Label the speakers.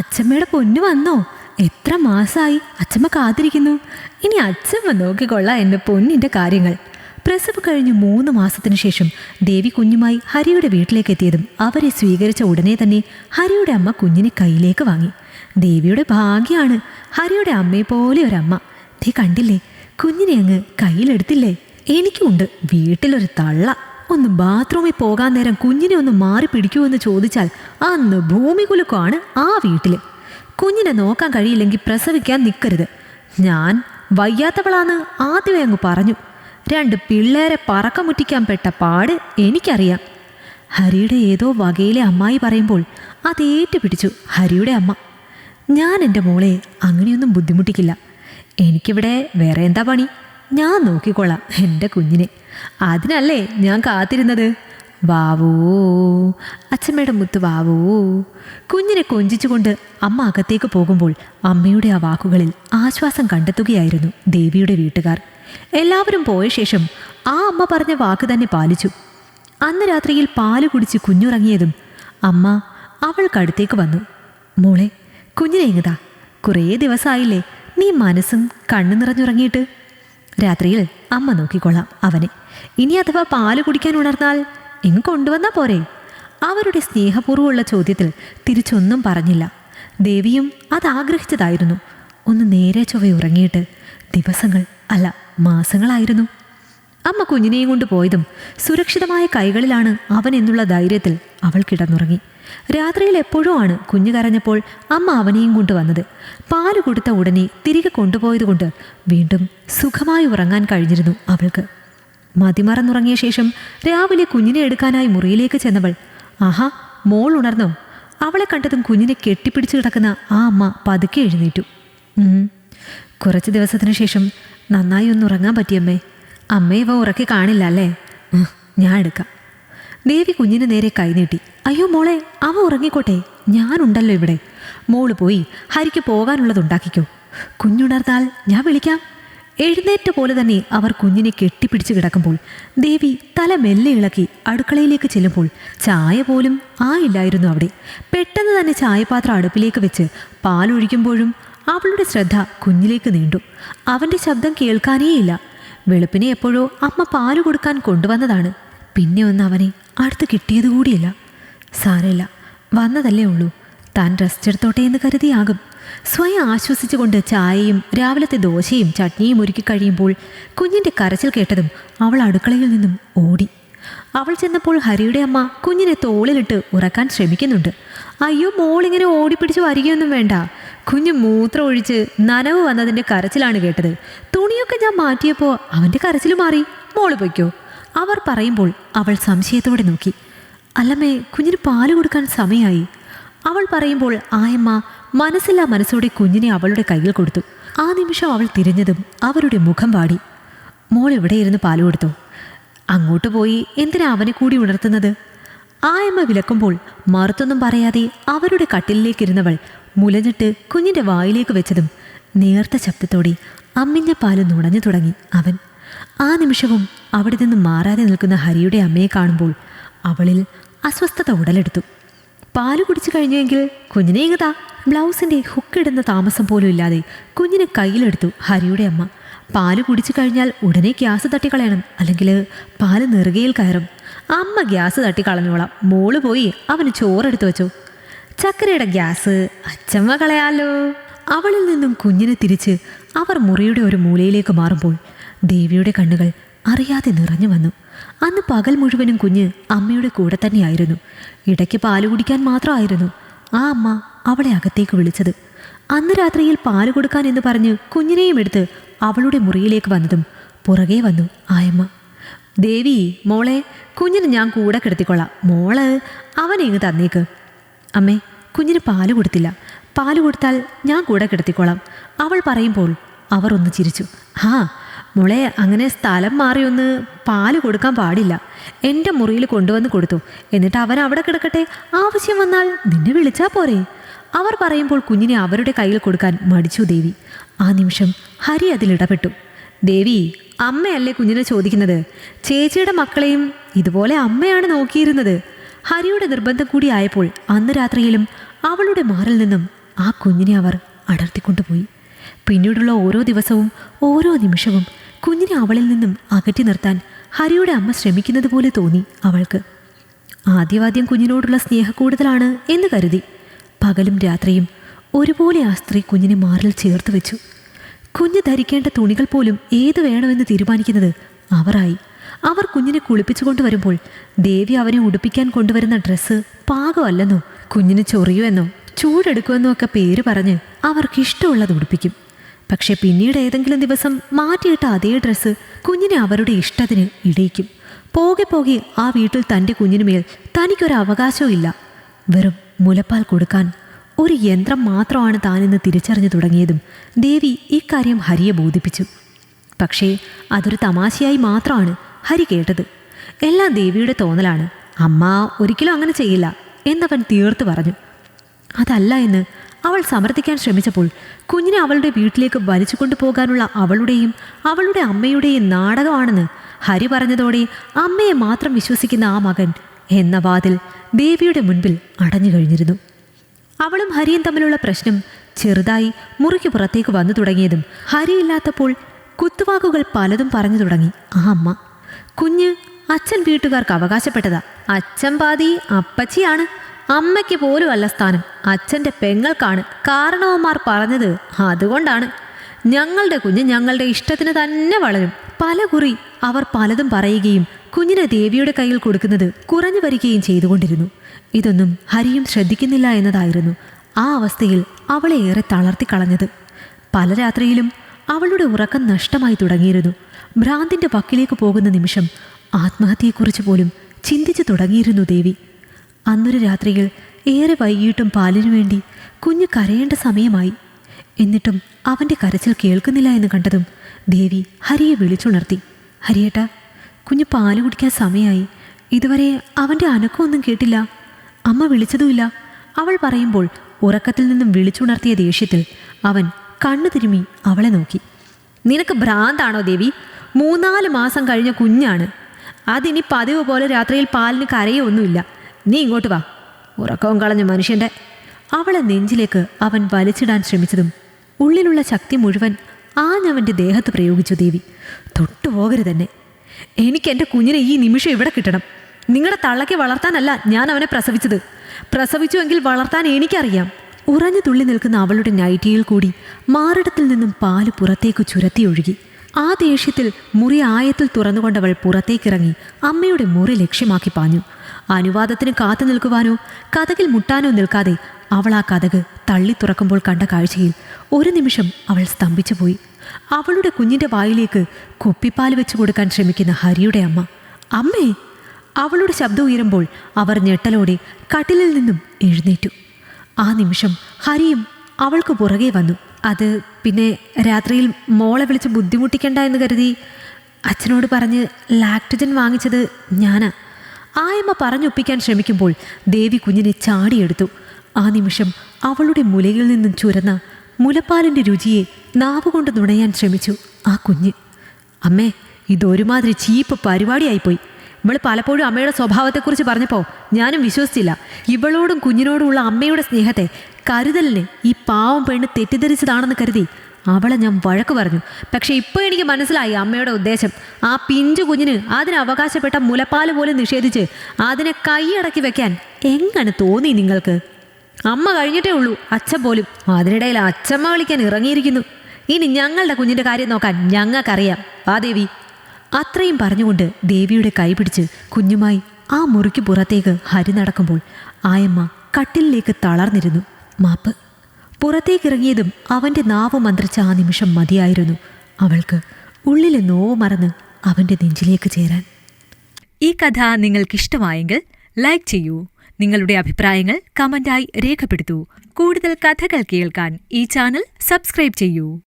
Speaker 1: അച്ഛമ്മയുടെ പൊന്നു വന്നോ? എത്ര മാസമായി അച്ഛമ്മ കാത്തിരിക്കുന്നു. ഇനി അച്ഛമ്മ നോക്കിക്കൊള്ളാം എന്റെ പൊന്നിന്റെ കാര്യങ്ങൾ. പ്രസവ് കഴിഞ്ഞ് മൂന്ന് മാസത്തിനു ശേഷം ദേവി കുഞ്ഞുമായി ഹരിയുടെ വീട്ടിലേക്ക് എത്തിയതും അവരെ സ്വീകരിച്ച ഉടനെ തന്നെ ഹരിയുടെ അമ്മ കുഞ്ഞിനെ കയ്യിലേക്ക് വാങ്ങി. ദേവിയുടെ ഭാഗ്യമാണ് ഹരിയുടെ അമ്മയെ പോലെ ഒരമ്മ. ദേ കണ്ടില്ലേ? കുഞ്ഞിനെ അങ്ങ് കയ്യിലെടുത്തില്ലേ? എനിക്കുണ്ട് വീട്ടിലൊരു തള്ള. ഒന്ന് ബാത്റൂമിൽ പോകാൻ നേരം കുഞ്ഞിനെ ഒന്ന് മാറി പിടിക്കൂ എന്ന് ചോദിച്ചാൽ അന്ന് ഭൂമി കുലുക്കുവാണ് ആ വീട്ടിൽ കുഞ്ഞിനെ നോക്കാൻ കഴിയില്ലെങ്കിൽ പ്രസവിക്കാൻ നിൽക്കരുത് ഞാൻ വയ്യാത്തവളാന്ന് ആദ്യമേ അങ്ങ് പറഞ്ഞു. രണ്ട് പിള്ളേരെ പറക്കമുറ്റിക്കാൻ പെട്ട പാട് എനിക്കറിയാം. ഹരിയുടെ ഏതോ വകയിലെ അമ്മായി പറയുമ്പോൾ അത് ഏറ്റുപിടിച്ചു ഹരിയുടെ അമ്മ. ഞാൻ എന്റെ മോളെ അങ്ങനെയൊന്നും ബുദ്ധിമുട്ടിക്കില്ല. എനിക്കിവിടെ വേറെ എന്താ പണി? ഞാൻ നോക്കിക്കൊള്ളാം എന്റെ കുഞ്ഞിനെ. അതിനല്ലേ ഞാൻ കാത്തിരുന്നത്? വാവോ അച്ഛമ്മയുടെ മുത്ത് വാവോ. കുഞ്ഞിനെ കൊഞ്ചിച്ചുകൊണ്ട് അമ്മ അകത്തേക്ക് പോകുമ്പോൾ അമ്മയുടെ ആ വാക്കുകളിൽ ആശ്വാസം കണ്ടെത്തുകയായിരുന്നു ദേവിയുടെ വീട്ടുകാർ. എല്ലാവരും പോയ ശേഷം ആ അമ്മ പറഞ്ഞ വാക്ക് തന്നെ പാലിച്ചു. അന്ന് രാത്രിയിൽ പാൽ കുടിച്ച് കുഞ്ഞുറങ്ങിയതും അമ്മ അവൾക്കടുത്തേക്ക് വന്നു. മോളെ കുഞ്ഞിനെ ഇങ്ങതാ കുറേ ദിവസമായില്ലേ നീ മനസ്സും കണ്ണു നിറഞ്ഞുറങ്ങിയിട്ട്. രാത്രിയിൽ അമ്മ നോക്കിക്കൊള്ളാം അവനെ. ഇനി അഥവാ പാൽ കുടിക്കാൻ ഉണർന്നാൽ ഇങ്ങ് കൊണ്ടുവന്നാൽ പോരെ. അവരുടെ സ്നേഹപൂർവമുള്ള ചോദ്യത്തിൽ തിരിച്ചൊന്നും പറഞ്ഞില്ല. ദേവിയും അത് ആഗ്രഹിച്ചതായിരുന്നു. ഒന്ന് നേരെ ചൊവ്വ ഉറങ്ങിയിട്ട് ദിവസങ്ങൾ അല്ല മാസങ്ങളായിരുന്നു. അമ്മ കുഞ്ഞിനെയും കൊണ്ട് പോയതും സുരക്ഷിതമായ കൈകളിലാണ് അവൻ എന്നുള്ള ധൈര്യത്തിൽ അവൾ കിടന്നുറങ്ങി. രാത്രിയിൽ എപ്പോഴും ആണ് കുഞ്ഞു കരഞ്ഞപ്പോൾ അമ്മ അവനെയും കൊണ്ട് വന്നത്. പാൽ കൊടുത്ത ഉടനെ തിരികെ കൊണ്ടുപോയതുകൊണ്ട് വീണ്ടും സുഖമായി ഉറങ്ങാൻ കഴിഞ്ഞിരുന്നു അവൾക്ക്. മതിമറന്നുറങ്ങിയ ശേഷം രാവിലെ കുഞ്ഞിനെ എടുക്കാനായി മുറിയിലേക്ക് ചെന്നവൾ ആഹാ മോൾ ഉണർന്നോ? അവളെ കണ്ടതും കുഞ്ഞിനെ കെട്ടിപ്പിടിച്ച് കിടക്കുന്ന ആ അമ്മ പതുക്കെ എഴുന്നേറ്റു. കുറച്ച് ദിവസത്തിനു ശേഷം നന്നായി ഒന്ന് ഉറങ്ങാൻ പറ്റിയമ്മേ. അമ്മയെ ഇവ ഉറക്കി കാണില്ല അല്ലേ? ഞാൻ എടുക്കാം. ദേവി കുഞ്ഞിന് നേരെ കൈനീട്ടി. അയ്യോ മോളെ അവ ഉറങ്ങിക്കോട്ടെ. ഞാനുണ്ടല്ലോ ഇവിടെ. മോൾ പോയി ഹരിക്ക് പോകാനുള്ളതുണ്ടാക്കിക്കോ. കുഞ്ഞുണർന്നാൽ ഞാൻ വിളിക്കാം. എഴുന്നേറ്റ പോലെ തന്നെ അവർ കുഞ്ഞിനെ കെട്ടിപ്പിടിച്ച് കിടക്കുമ്പോൾ ദേവി തല മെല്ലെ ഇളക്കി അടുക്കളയിലേക്ക് ചെല്ലുമ്പോൾ ചായ പോലും ആ ഇല്ലായിരുന്നു അവിടെ. പെട്ടെന്ന് തന്നെ ചായപാത്രം അടുപ്പിലേക്ക് വെച്ച് പാലൊഴിക്കുമ്പോഴും അവളുടെ ശ്രദ്ധ കുഞ്ഞിലേക്ക് നീണ്ടു. അവന്റെ ശബ്ദം കേൾക്കാനേയില്ല. വെളുപ്പിനെ എപ്പോഴോ അമ്മ പാൽ കൊടുക്കാൻ കൊണ്ടുവന്നതാണ്. പിന്നെ ഒന്ന് അവനെ അടുത്ത് കിട്ടിയത് കൂടിയില്ല. സാരമില്ല വന്നതല്ലേ ഉള്ളൂ. താൻ റെസ്റ്റ് എടുത്തോട്ടെ എന്ന് കരുതിയാകും. സ്വയം ആശ്വസിച്ചുകൊണ്ട് ചായയും രാവിലത്തെ ദോശയും ചട്നിയും ഒരുക്കി കഴിയുമ്പോൾ കുഞ്ഞിന്റെ കരച്ചിൽ കേട്ടതും അവൾ അടുക്കളയിൽ നിന്നും ഓടി. അവൾ ചെന്നപ്പോൾ ഹരിയുടെ അമ്മ കുഞ്ഞിനെ തോളിലിട്ട് ഉറക്കാൻ ശ്രമിക്കുന്നുണ്ട്. അയ്യോ മോളിങ്ങനെ ഓടിപ്പിടിച്ച് വരികയൊന്നും വേണ്ട. കുഞ്ഞ് മൂത്രം ഒഴിച്ച് നനവ് വന്നതിന്റെ കരച്ചിലാണ് കേട്ടത്. തുണിയൊക്കെ ഞാൻ മാറ്റിയപ്പോൾ അവന്റെ കരച്ചിൽ മാറി. മോൾ പൊയ്ക്കോ. അവർ പറയുമ്പോൾ അവൾ സംശയത്തോടെ നോക്കി. അല്ലമ്മേ കുഞ്ഞിന് പാൽ കൊടുക്കാൻ സമയമായി അവൾ പറയുമ്പോൾ ആയമ്മ മനസ്സില്ലാ മനസ്സോടെ കുഞ്ഞിനെ അവളുടെ കയ്യിൽ കൊടുത്തു. ആ നിമിഷം അവൾ തിരിഞ്ഞതും അവരുടെ മുഖം വാടി. മോൾ എവിടെ ഇരുന്ന് പാൽ കൊടുത്തു? അങ്ങോട്ട് പോയി എന്തിനാ അവനെ കൂടി ഉണർത്തുന്നത്? ആയമ്മ വിലക്കുമ്പോൾ മറുത്തൊന്നും പറയാതെ അവരുടെ കട്ടിലിലേക്കിരുന്നവൾ മുലഞ്ഞിട്ട് കുഞ്ഞിന്റെ വായിലേക്ക് വെച്ചതും നേർത്ത ശബ്ദത്തോടെ അമ്മിഞ്ഞ പാൽ നുണഞ്ഞു തുടങ്ങി അവൻ. ആ നിമിഷവും അവിടെ നിന്ന് മാറാതെ നിൽക്കുന്ന ഹരിയുടെ അമ്മയെ കാണുമ്പോൾ അവളിൽ അസ്വസ്ഥത ഉടലെടുത്തു. പാൽ കുടിച്ചു കഴിഞ്ഞെങ്കിൽ കുഞ്ഞിനെ ഇങ്ങതാ ബ്ലൗസിന്റെ ഹുക്കിടുന്ന താമസം പോലും ഇല്ലാതെ കുഞ്ഞിനെ കയ്യിലെടുത്തു ഹരിയുടെ അമ്മ. പാൽ കുടിച്ചു കഴിഞ്ഞാൽ ഉടനെ ഗ്യാസ് തട്ടിക്കളയണം. അല്ലെങ്കിൽ പാൽ നെറുകയിൽ കയറും. അമ്മ ഗ്യാസ് തട്ടിക്കളഞ്ഞോളാം മോൾ പോയി അവന് ചോറെടുത്തു വെച്ചു. ചക്കരയുടെ ഗ്യാസ് അച്ചമ്മ കളയാലോ അവളിൽ നിന്നും കുഞ്ഞിനെ തിരിച്ച് അവർ മുറിയുടെ ഒരു മൂലയിലേക്ക് മാറുമ്പോൾ ദേവിയുടെ കണ്ണുകൾ അറിയാതെ നിറഞ്ഞു വന്നു. അന്ന് പകൽ മുഴുവനും കുഞ്ഞ് അമ്മയുടെ കൂടെ തന്നെയായിരുന്നു. ഇടയ്ക്ക് പാൽ കുടിക്കാൻ മാത്രമായിരുന്നു. ആ അമ്മ അവളെ അകത്തേക്ക് വിളിച്ചത്. അന്ന് രാത്രിയിൽ പാൽ കൊടുക്കാൻ എന്ന് പറഞ്ഞ് കുഞ്ഞിനെയും എടുത്ത് അവളുടെ മുറിയിലേക്ക് വന്നതും പുറകെ വന്നു ആയമ്മ. ദേവി മോളെ കുഞ്ഞിന് ഞാൻ കൂടെ കിടത്തിക്കൊള്ളാം. മോൾ അവനെങ്ങ് തന്നേക്ക്. അമ്മേ കുഞ്ഞിന് പാൽ കൊടുത്തില്ല. പാൽ കൊടുത്താൽ ഞാൻ കൂടെ കിടത്തിക്കോളാം അവൾ പറയുമ്പോൾ അവർ ഒന്ന് ചിരിച്ചു. ആ മോളെ അങ്ങനെ സ്ഥലം മാറി ഒന്ന് പാൽ കൊടുക്കാൻ പാടില്ല. എന്റെ മുറിയിൽ കൊണ്ടുവന്ന് കൊടുത്തു. എന്നിട്ട് അവൻ അവിടെ കിടക്കട്ടെ. ആവശ്യം വന്നാൽ നിന്നെ വിളിച്ചാൽ പോരെ. അവർ പറയുമ്പോൾ കുഞ്ഞിനെ അവരുടെ കയ്യിൽ കൊടുക്കാൻ മടിച്ചു ദേവി. ആ നിമിഷം ഹരി അതിലിടപെട്ടു ദേവി അമ്മയല്ലേ കുഞ്ഞിനെ ചോദിക്കുന്നത്? ചേച്ചിയുടെ മക്കളെയും ഇതുപോലെ അമ്മയാണ് നോക്കിയിരുന്നത്. ഹരിയുടെ നിർബന്ധം കൂടി ആയപ്പോൾ അന്ന് രാത്രിയിലും അവളുടെ മാറിൽ നിന്നും ആ കുഞ്ഞിനെ അവർ അടർത്തിക്കൊണ്ടുപോയി. പിന്നീടുള്ള ഓരോ ദിവസവും ഓരോ നിമിഷവും കുഞ്ഞിനെ അവളിൽ നിന്നും അകറ്റി നിർത്താൻ ഹരിയുടെ അമ്മ ശ്രമിക്കുന്നത് പോലെ തോന്നി അവൾക്ക്. ആദ്യവാദ്യം കുഞ്ഞിനോടുള്ള സ്നേഹക്കൂടുതലാണ് എന്ന് കരുതി. പകലും രാത്രിയും ഒരുപോലെ ആ സ്ത്രീ കുഞ്ഞിനെ മാറിൽ ചേർത്ത് വെച്ചു. കുഞ്ഞ് ധരിക്കേണ്ട തുണികൾ പോലും ഏത് വേണമെന്ന് തീരുമാനിക്കുന്നത് അവരായി അവർ കുഞ്ഞിനെ കുളിപ്പിച്ചു കൊണ്ടുവരുമ്പോൾ ദേവി അവനെ ഉടുപ്പിക്കാൻ കൊണ്ടുവരുന്ന ഡ്രസ്സ് പാകമല്ലെന്നോ കുഞ്ഞിന് ചൊറിയുമെന്നോ ചൂടെടുക്കുമെന്നോ ഒക്കെ പേര് പറഞ്ഞ് അവർക്ക് ഇഷ്ടമുള്ളത് ഉടുപ്പിക്കും. പക്ഷെ പിന്നീട് ഏതെങ്കിലും ദിവസം മാറ്റിയിട്ട അതേ ഡ്രസ്സ് കുഞ്ഞിനെ അവരുടെ ഇഷ്ടത്തിന് ഇടയിക്കും. പോകെ പോകെ ആ വീട്ടിൽ തന്റെ കുഞ്ഞിനുമേൽ തനിക്കൊരു അവകാശവും ഇല്ല. വെറും മുലപ്പാൽ കൊടുക്കാൻ ഒരു യന്ത്രം മാത്രമാണ് താനെന്ന് തിരിച്ചറിഞ്ഞു തുടങ്ങിയതും ദേവി ഇക്കാര്യം ഹരിയെ ബോധിപ്പിച്ചു. പക്ഷേ അതൊരു തമാശയായി മാത്രമാണ് ഹരി കേട്ടത്. എല്ലാം ദേവിയുടെ തോന്നലാണ്. അമ്മ ഒരിക്കലും അങ്ങനെ ചെയ്യില്ല എന്നവൻ തീർത്തു പറഞ്ഞു. അതല്ല എന്ന് അവൾ സമർത്ഥിക്കാൻ ശ്രമിച്ചപ്പോൾ കുഞ്ഞിനെ അവളുടെ വീട്ടിലേക്ക് വലിച്ചു കൊണ്ടുപോകാനുള്ള അവളുടെയും അവളുടെ അമ്മയുടെയും നാടകമാണെന്ന് ഹരി പറഞ്ഞതോടെ അമ്മയെ മാത്രം വിശ്വസിക്കുന്ന ആ മകൻ എന്ന വാതിൽ ദേവിയുടെ മുൻപിൽ അടഞ്ഞു കഴിഞ്ഞിരുന്നു. അവളും ഹരിയും തമ്മിലുള്ള പ്രശ്നം ചെറുതായി മുറിക്ക് പുറത്തേക്ക് വന്നു തുടങ്ങിയതും ഹരിയില്ലാത്തപ്പോൾ കുത്തുവാക്കുകൾ പലതും പറഞ്ഞു തുടങ്ങി. ആ അമ്മ കുഞ്ഞ് അച്ഛൻ വീട്ടുകാർക്ക് അവകാശപ്പെട്ടതാ. അച്ഛൻ പാതി അപ്പച്ചിയാണ്. അമ്മയ്ക്ക് പോലും അല്ല സ്ഥാനം. അച്ഛന്റെ പെങ്ങൾക്കാണ് കാരണവന്മാർ പറഞ്ഞത്. അതുകൊണ്ടാണ്. ഞങ്ങളുടെ കുഞ്ഞ് ഞങ്ങളുടെ ഇഷ്ടത്തിന് തന്നെ വളരും. പല കുറി അവർ പലതും പറയുകയും കുഞ്ഞിനെ ദേവിയുടെ കയ്യിൽ കൊടുക്കുന്നത് കുറഞ്ഞു വരികയും ചെയ്തുകൊണ്ടിരുന്നു. ഇതൊന്നും ഹരിയും ശ്രദ്ധിക്കുന്നില്ല എന്നതായിരുന്നു ആ അവസ്ഥയിൽ അവളെ ഏറെ തളർത്തി കളഞ്ഞത്. പല രാത്രിയിലും അവളുടെ ഉറക്കം നഷ്ടമായി തുടങ്ങിയിരുന്നു. ഭ്രാന്തിന്റെ വക്കിലേക്ക് പോകുന്ന നിമിഷം ആത്മഹത്യയെക്കുറിച്ച് പോലും ചിന്തിച്ചു തുടങ്ങിയിരുന്നു ദേവി. അന്നൊരു രാത്രിയിൽ ഏറെ വൈകിട്ടും പാലിനു വേണ്ടി കുഞ്ഞ് കരയേണ്ട സമയമായി. എന്നിട്ടും അവന്റെ കരച്ചിൽ കേൾക്കുന്നില്ല എന്ന് കണ്ടതും ദേവി ഹരിയെ വിളിച്ചുണർത്തി. ഹരിയേട്ട കുഞ്ഞ് പാൽ കുടിക്കാൻ സമയമായി ഇതുവരെ അവന്റെ അനക്കമൊന്നും കേട്ടില്ല. അമ്മ വിളിച്ചതുമില്ല. അവൾ പറയുമ്പോൾ ഉറക്കത്തിൽ നിന്നും വിളിച്ചുണർത്തിയ ദേഷ്യത്തിൽ അവൻ കണ്ണു തിരുമി അവളെ നോക്കി. നിനക്ക് ഭ്രാന്താണോ ദേവി? മൂന്നാൽ മാസം കഴിഞ്ഞ കുഞ്ഞാണ്. അതിനി പതിവ് പോലെ രാത്രിയിൽ പാലിന് കരയോ ഒന്നുമില്ല നീ ഇങ്ങോട്ട് വാ. ഉറക്കവും കളഞ്ഞ മനുഷ്യന്റെ അവളെ നെഞ്ചിലേക്ക് അവൻ വലിച്ചിടാൻ ശ്രമിച്ചതും ഉള്ളിലുള്ള ശക്തി മുഴുവൻ ആഞ്ഞവന്റെ ദേഹത്ത് പ്രയോഗിച്ചു ദേവി. തൊട്ടുപോകരുതെന്നെ എനിക്ക് എന്റെ കുഞ്ഞിനെ ഈ നിമിഷം ഇവിടെ കിട്ടണം. നിങ്ങളുടെ തള്ളയ്ക്ക് വളർത്താനല്ല ഞാൻ അവനെ പ്രസവിച്ചത്. പ്രസവിച്ചുവെങ്കിൽ വളർത്താൻ എനിക്കറിയാം. ഉറഞ്ഞു തുള്ളി നിൽക്കുന്ന അവളുടെ നൈറ്റിയിൽ കൂടി മാറിടത്തിൽ നിന്നും പാൽ പുറത്തേക്ക് ചുരത്തി ഒഴുകി. ആ ദേഷ്യത്തിൽ മുറി ആയത്തിൽ തുറന്നുകൊണ്ടവൾ പുറത്തേക്കിറങ്ങി അമ്മയുടെ മുറി ലക്ഷ്യമാക്കി പാഞ്ഞു. അനുവാദത്തിന് കാത്തു നിൽക്കുവാനോ കഥകിൽ മുട്ടാനോ നിൽക്കാതെ അവൾ ആ കഥക് തള്ളി തുറക്കുമ്പോൾ കണ്ട കാഴ്ചയിൽ ഒരു നിമിഷം അവൾ സ്തംഭിച്ചു പോയി. അവളുടെ കുഞ്ഞിന്റെ വായിലേക്ക് കുപ്പിപ്പാൽ വെച്ചു കൊടുക്കാൻ ശ്രമിക്കുന്ന ഹരിയുടെ അമ്മ അമ്മേ! അവളുടെ ശബ്ദം ഉയരുമ്പോൾ അവർ ഞെട്ടലോടെ കട്ടിലിൽ നിന്നും എഴുന്നേറ്റു. ആ നിമിഷം ഹരിയും അവൾക്ക് പുറകെ വന്നു. അത് പിന്നെ രാത്രിയിൽ മോളെ വിളിച്ച് ബുദ്ധിമുട്ടിക്കണ്ട എന്ന് കരുതി അച്ഛനോട് പറഞ്ഞ് ലാക്ടജൻ വാങ്ങിച്ചത് ഞാനാ. ആയമ്മ പറഞ്ഞൊപ്പിക്കാൻ ശ്രമിക്കുമ്പോൾ ദേവി കുഞ്ഞിനെ ചാടിയെടുത്തു. ആ നിമിഷം അവളുടെ മുലയിൽ നിന്നും ചുരന്ന മുലപ്പാലിന്റെ രുചിയെ നാവുകൊണ്ട് നുണയാൻ ശ്രമിച്ചു ആ കുഞ്ഞ്. അമ്മേ ഇതൊരുമാതിരി ചീപ്പ് പരിപാടിയായിപ്പോയി. ഇവൾ പലപ്പോഴും അമ്മയുടെ സ്വഭാവത്തെക്കുറിച്ച് പറഞ്ഞപ്പോൾ ഞാനും വിശ്വസിച്ചില്ല. ഇവളോടും കുഞ്ഞിനോടുമുള്ള അമ്മയുടെ സ്നേഹത്തെ കരുതലിന് ഈ പാവം പെണ്ണ് തെറ്റിദ്ധരിച്ചതാണെന്ന് കരുതി അവളെ ഞാൻ വഴക്ക് പറഞ്ഞു. പക്ഷെ ഇപ്പോൾ എനിക്ക് മനസ്സിലായി അമ്മയുടെ ഉദ്ദേശം. ആ പിഞ്ചു കുഞ്ഞിന് അതിന് അവകാശപ്പെട്ട മുലപ്പാൽ പോലും നിഷേധിച്ച് അതിനെ കൈയടക്കി വെക്കാൻ എങ്ങനെ തോന്നി നിങ്ങൾക്ക്? അമ്മ കഴിഞ്ഞിട്ടേ ഉള്ളൂ. അച്ഛൻ പോലും. അതിനിടയിൽ അച്ഛമ്മ വിളിക്കാൻ ഇറങ്ങിയിരിക്കുന്നു. ഇനി ഞങ്ങളുടെ കുഞ്ഞിന്റെ കാര്യം നോക്കാൻ ഞങ്ങൾക്കറിയാം. ആ ദേവി. അത്രയും പറഞ്ഞുകൊണ്ട് ദേവിയുടെ കൈ പിടിച്ച് കുഞ്ഞുമായി ആ മുറിക്ക് പുറത്തേക്ക് ഹരി നടക്കുമ്പോൾ ആയമ്മ കട്ടിലേക്ക് തളർന്നിരുന്നു. മാപ്പ്. പുറത്തേക്കിറങ്ങിയതും അവന്റെ നാവ് മന്ത്രിച്ച ആ നിമിഷം മതിയായിരുന്നു. അവൾക്ക് ഉള്ളിൽ നോവ് മറന്ന് അവന്റെ നെഞ്ചിലേക്ക് ചേരാൻ.
Speaker 2: ഈ കഥ നിങ്ങൾക്കിഷ്ടമായെങ്കിൽ ലൈക്ക് ചെയ്യൂ. നിങ്ങളുടെ അഭിപ്രായങ്ങൾ കമന്റായി രേഖപ്പെടുത്തൂ. കൂടുതൽ കഥകൾ കേൾക്കാൻ ഈ ചാനൽ സബ്സ്ക്രൈബ് ചെയ്യൂ.